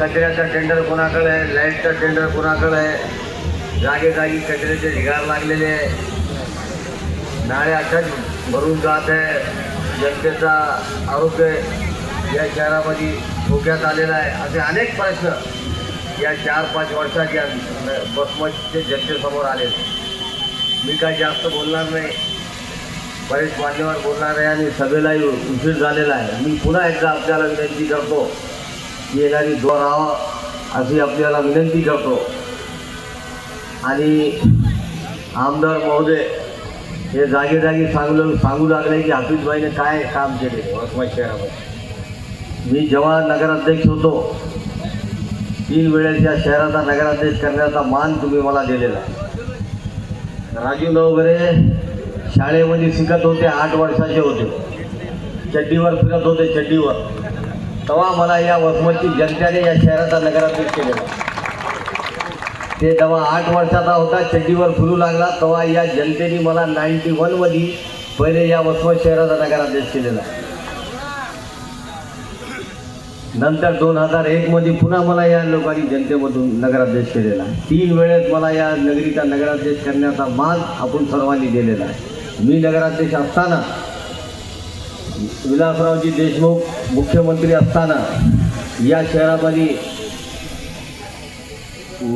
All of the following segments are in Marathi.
कचऱ्याचा टेंडर कोणाकडे आहे? लाईटचा टेंडर कोणाकडे आहे? जागे जागी कचऱ्याचे ढिगार लागलेले आहे. नाळे अशाच भरून जात आहे. जनतेचा आरोग्य या शहरामध्ये धोक्यात आलेला आहे. असे अनेक प्रश्न या चार पाच वर्षात या बसमतचे जनतेसमोर आले. मी काय जास्त बोलणार नाही. बरेच मान्यवर बोलणार आहे आणि सभेलाही उशीर झालेला आहे. मी पुन्हा एकदा आपल्याला विनंती करतो. येणारी जोर राहावा अशी आपल्याला विनंती करतो. आणि आमदार महोदय हे जागी जागी सांगलं सांगू लागले की हाफिजबाईने काय काम केले? वसमत शहरामध्ये. मी जेव्हा नगराध्यक्ष होतो तीन वेळेस या शहराचा नगराध्यक्ष करण्याचा मान तुम्ही मला दिलेला. आहे राजू नवगरे शाळेमध्ये शिकत होते आठ वर्षाचे होते. चड्डीवर फिरत होते चड्डीवर. तेव्हा मला या वसमतची जनतेने या शहराचा नगराध्यक्ष केलेला. ते जेव्हा आठ वर्षाचा होता चड्डीवर फुलू लागला. तेव्हा या जनतेने मला नाईन्टी वनमध्ये पहिले या वसमत शहराचा नगराध्यक्ष केलेला. नंतर दोन हजार एकमध्ये पुन्हा मला या लोकांनी जनतेमधून नगराध्यक्ष केलेला. तीन वेळेस मला या नगरीचा नगराध्यक्ष करण्याचा मान आपण सर्वांनी दिलेला. आहे मी नगराध्यक्ष असताना विलासरावजी देशमुख मुख्यमंत्री असताना या शहरामध्ये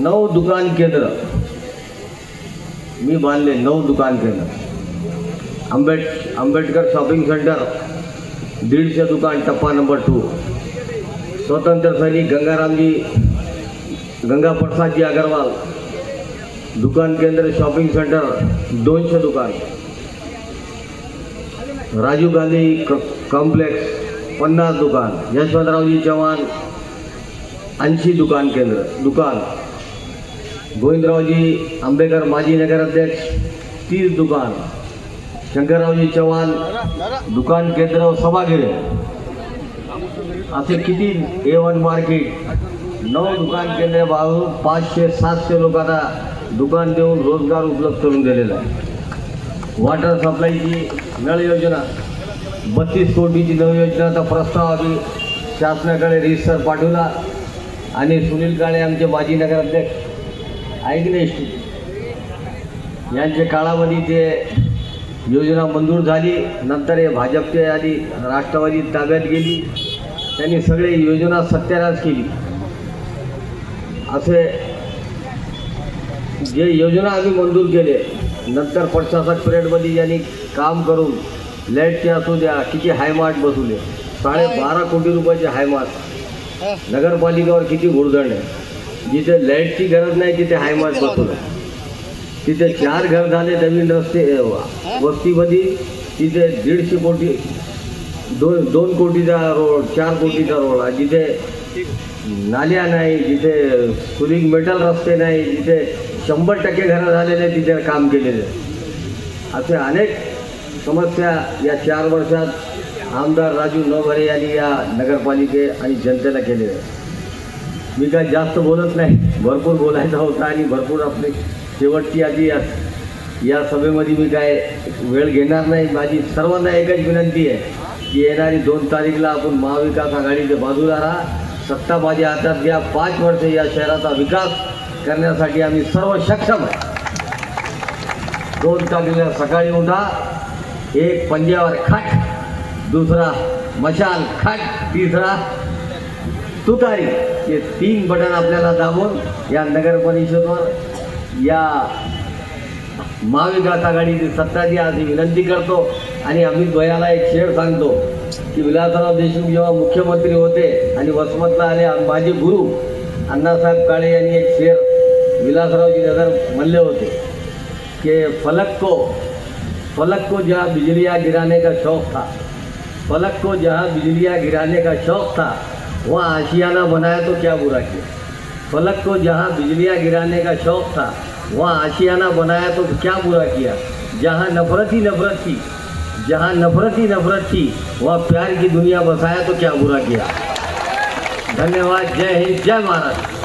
नऊ दुकान केंद्र मी बांधले नऊ दुकान केंद्र. आंबेड आंबेडकर शॉपिंग सेंटर दीडशे दुकान टप्पा नंबर टू स्वतंत्र सैनिक गंगारामजी गंगा प्रसादजी अग्रवाल दुकान केंद्र शॉपिंग सेंटर दोनशे दुकान. राजीव गांधी क- कॉम्प्लेक्स पन्नास दुकान यशवंतरावजी चव्हाण ऐंशी दुकान केंद्र दुकान. गोविंदरावजी आंबेकर माजी नगराध्यक्ष तीस दुकान. शंकररावजी चव्हाण दुकान केंद्र व सभागृह. असे किती ए वन मार्केट नऊ दुकान केंद्र बाळून पाचशे सातशे लोकांना दुकान देऊन रोजगार उपलब्ध करून दिलेला आहे. वॉटर सप्लायची नळ योजना बत्तीस कोटीची नळ योजनाचा प्रस्ताव आम्ही शासनाकडे रिसर पाठवला. आणि सुनील काळे आमचे माजी नगराध्यक्ष ऐकले यांच्या काळामध्ये ते योजना मंजूर झाली. नंतर हे भाजपचे आणि राष्ट्रवादी ताब्यात गेली. त्यांनी सगळे योजना सत्यानाश केली. असे जे योजना आम्ही मंजूर केले नंतर प्रशासक पिरियडमध्ये यांनी काम करून लाईटचे असू द्या किती हायमार्ट बसवले साडेबारा कोटी रुपयाचे हायमार्ट नगरपालिकेवर किती गुडदंड आहे. जिथे लाईटची गरज नाही तिथे हायमार्ट बसवलं तिथे चार घर झाले नवीन रस्ते वस्तीमध्ये तिथे दीडशे कोटी दोन दोन कोटीचा रोड चार कोटीचा रोड आहे. जिथे नाल्या नाही जिथे सुलिंग मेटल रस्ते नाही जिथे शंभर टक्के घरं झालेले तिथे काम केलेले आहे. असे अनेक समस्या या चार वर्षात आमदार राजू नवघरे यांनी या नगरपालिके आणि जनतेला केलेल्या मी काय जास्त बोलत नाही भरपूर बोलायचा होता आणि भरपूर आपली शेवटची आधी या या सभेमध्ये मी काय वेळ घेणार नाही. माझी सर्वांना एकच विनंती आहे की येणारी दोन तारीखला आपण महाविकास आघाडीच्या बाजूला राहा. सत्ता माझ्या हातात घ्या. पाच वर्ष या शहराचा विकास करण्यासाठी आम्ही सर्व सक्षम आहे. दोन तारखेला सकाळी उठा एक पंजावर खाट दुसरा मशाल खाट तिसरा तुतारी. हे तीन बटन आपल्याला दाबून या नगर परिषदवर या महाविकास आघाडीची सत्ता द्या अशी विनंती करतो आणि आम्ही द्वयाला एक शेर सांगतो की विलासराव देशमुख जेव्हा मुख्यमंत्री होते आणि वसमतला आले माझे गुरु अण्णासाहेब काळे यांनी एक शेर विलासरावजी नगर म्हणले होते कि फलक को फलक को जहाँ बिजलियाँ गिराने का शौक था, फलक को जहाँ बिजलियाँ गिराने का शौक था, वहाँ आशियाना बनाया तो क्या बुरा किया? फलक को जहाँ बिजलियाँ गिराने का शौक था, वहाँ आशियाना बनाया तो क्या बुरा किया? जहाँ नफरत ही नफरत थी, जहाँ नफरत ही नफरत थी, वहाँ प्यार की दुनिया बसाया तो क्या बुरा किया? धन्यवाद, जय हिंद, जय महाराष्ट्र।